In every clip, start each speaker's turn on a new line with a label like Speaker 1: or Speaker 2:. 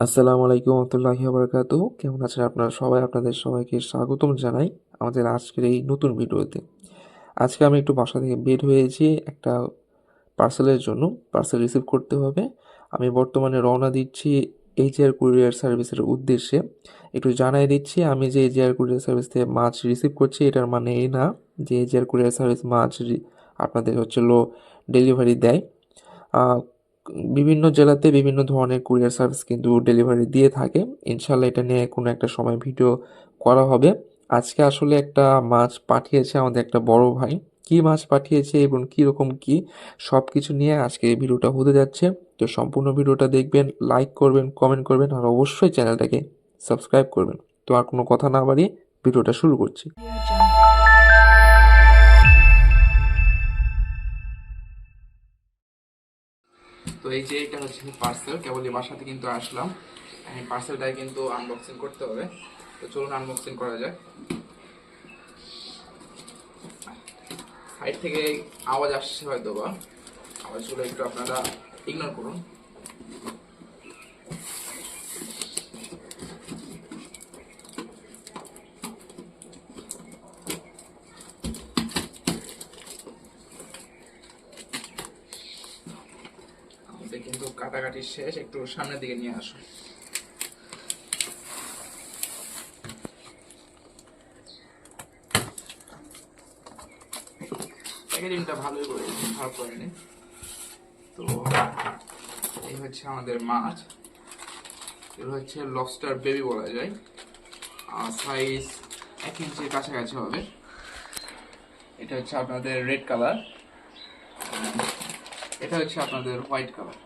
Speaker 1: আসসালামু আলাইকুম রহমতুল্লাহি বারকাত কেমন আছেন আপনারা সবাই? আপনাদের সবাইকে স্বাগতম জানাই আমাদের আজকের এই নতুন ভিডিওতে। আজকে আমি একটু বাসা থেকে বের হয়েছি একটা পার্সেলের জন্য। পার্সেল রিসিভ করতে হবে। আমি বর্তমানে রওনা দিচ্ছি এইচআর কুরিয়ার সার্ভিসের উদ্দেশ্যে। একটু জানাই দিচ্ছি, আমি যে এইচআর কুরিয়ার সার্ভিস থেকে মাছ রিসিভ করছি, এটার মানে এই না যে এইচআর কুরিয়ার সার্ভিস মাছ আপনাদের হচ্ছে লো ডেলিভারি দেয়। বিভিন্ন জেলাতে বিভিন্ন ধরনের কুরিয়ার সার্ভিস কিন্তু ডেলিভারি দিয়ে থাকে। ইনশাল্লাহ এটা নিয়ে কোনো একটা সময় ভিডিও করা হবে। আজকে আসলে একটা মাছ পাঠিয়েছে আমাদের একটা বড় ভাই। কী মাছ পাঠিয়েছে এবং কীরকম কী সব কিছু নিয়ে আজকে এই ভিডিওটা হতে যাচ্ছে। তো সম্পূর্ণ ভিডিওটা দেখবেন লাইক করবেন কমেন্ট করবেন আর অবশ্যই চ্যানেলটাকে সাবস্ক্রাইব করবেন। তো আর কোনো কথা না বাড়িয়ে ভিডিওটা শুরু করছি। তো এই যে এটা হচ্ছে পার্সেল কেবল এই বাসাতে কিন্তু আসলাম। পার্সেলটাই কিন্তু আনবক্সিং করতে হবে। তো চলুন আনবক্সিং করা যায় সাইড থেকে আওয়াজ আসছে হয়তো বা আওয়াজগুলো একটু আপনারা ইগনোর করুন আমাদের কিন্তু কাটাকাটি শেষ, একটু সামনের দিকে নিয়ে আসুন প্যাকেজিংটা ভালোই করে খারাপ করেনি। তো এই হচ্ছে আমাদের মাছ এগুলো হচ্ছে লবস্টার বেবি বলা যায়। আর সাইজ এক ইঞ্চির কাছাকাছি হবে। এটা হচ্ছে আপনাদের রেড কালার এটা হচ্ছে আপনাদের হোয়াইট কালার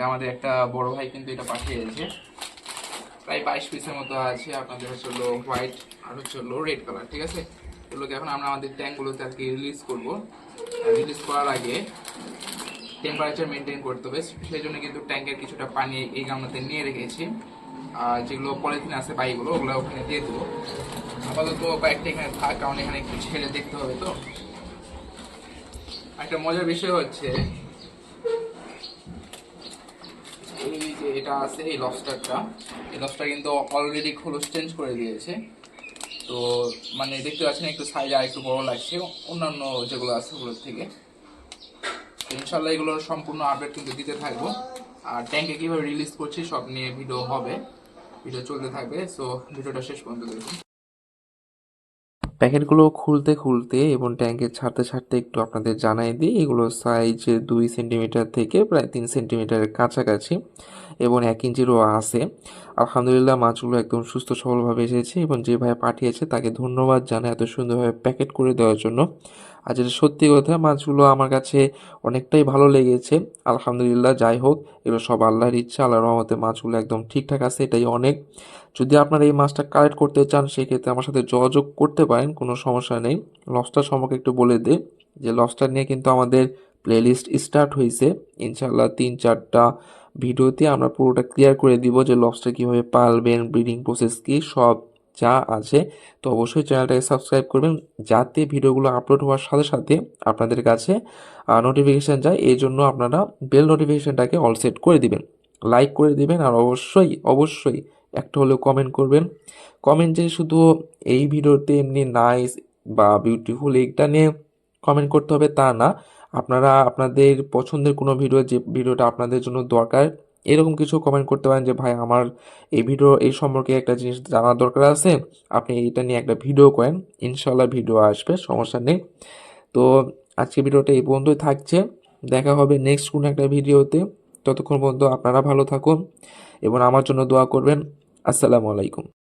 Speaker 1: এটা আমাদের একটা বড় ভাই কিন্তু এটা পাঠিয়েছে প্রায় বাইশ পিসের মতো আছে, আপনাদের হচ্ছে হলো হোয়াইট আর হচ্ছে হলো রেড কালার ঠিক আছে? এগুলোকে এখন আমরা আমাদের ট্যাঙ্কগুলোতে আর কি রিলিজ করব। রিলিজ করার আগে টেম্পারেচার মেনটেন করতে হবে। সেই জন্য কিন্তু ট্যাঙ্কের কিছুটা পানি এই গামলাতে নিয়ে রেখেছি। আর যেগুলো পলিথিন আছে বাইকগুলো ওগুলো ওখানে দিয়ে দেবো। আপাতত কয়েকটা এখানে থাক, কারণ এখানে একটু ছেড়ে দেখতে হবে তো। একটা মজার বিষয় হচ্ছে এই যে এটা আছে এই লবস্টারটা এই লবস্টার কিন্তু অলরেডি খোলস চেঞ্জ করে দিয়েছে। তো মানে দেখতে পাচ্ছেন, একটু সাইজ আর একটু বড় লাগছে। অন্যান্য যেগুলো আছে ওগুলোর থেকে। ইনশাল্লাহ এগুলোর সম্পূর্ণ আপডেট কিন্তু দিতে থাকব। আর ট্যাঙ্কে কীভাবে রিলিজ করছি সব নিয়ে ভিডিও হবে। ভিডিও চলতে থাকবে। সো ভিডিওটা শেষ পর্যন্ত দেখুন। প্যাকেটগুলো খুলতে খুলতে এবং ট্যাঙ্কে ছাড়তে ছাড়তে একটু আপনাদের জানাই দিই, এগুলো সাইজ দুই সেন্টিমিটার থেকে প্রায় তিন সেন্টিমিটারের কাছাকাছি এবং এক ইঞ্চিরও আছে। আলহামদুলিল্লাহ মাছগুলো একদম সুস্থ সবলভাবে এসেছে এবং যেভাবে পাঠিয়েছে তাকে ধন্যবাদ জানাই এত সুন্দরভাবে প্যাকেট করে দেওয়ার জন্য। আর যেটা সত্যি কথা মাছগুলো আমার কাছে অনেকটাই ভালো লেগেছে। আলহামদুলিল্লাহ, যাই হোক, এগুলো সব আল্লাহর ইচ্ছা, আল্লাহর রহমতে মাছগুলো একদম ঠিকঠাক আছে, এটাই অনেক। যদি আপনারা এই মাছটা কালেক্ট করতে চান, সেক্ষেত্রে আমার সাথে যোগাযোগ করতে পারেন, কোনো সমস্যা নেই। লসটার সম্পর্কে একটু বলে দে, যে লসটা নিয়ে কিন্তু আমাদের প্লেলিস্ট স্টার্ট হয়েছে ইনশাল্লাহ তিন চারটা ভিডিওতে আমরা পুরোটা ক্লিয়ার করে দিব যে লবস্টার কীভাবে পালবেন ব্রিডিং প্রসেস কী, সব যা আছে, তো অবশ্যই চ্যানেলটাকে সাবস্ক্রাইব করবেন যাতে ভিডিওগুলো আপলোড হওয়ার সাথে সাথে আপনাদের কাছে নোটিফিকেশান যায়। এই জন্য আপনারা বেল নোটিফিকেশানটাকে অল সেট করে দিবেন। লাইক করে দিবেন আর অবশ্যই অবশ্যই একটা হলেও কমেন্ট করবেন। কমেন্ট যে শুধু এই ভিডিওতে এমনি নাইস বা বিউটিফুল এইটা নিয়ে কমেন্ট করতে হবে তা না। আপনারা, আপনাদের পছন্দের কোনো ভিডিও যে ভিডিওটা আপনাদের জন্য দরকার এরকম কিছু কমেন্ট করতে পারেন যে, ভাই, আমার এই ভিডিও এই সম্পর্কে একটা জিনিস জানার দরকার আছে। আপনি এটা নিয়ে একটা ভিডিও করেন। ইনশাল্লাহ ভিডিও আসবে, সমস্যা নেই। তো আজকে ভিডিওটা এই পর্যন্তই থাকছে। দেখা হবে নেক্সট কোনো একটা ভিডিওতে ততক্ষণ পর্যন্ত আপনারা ভালো থাকুন এবং আমার জন্য দোয়া করবেন। আসসালামু আলাইকুম।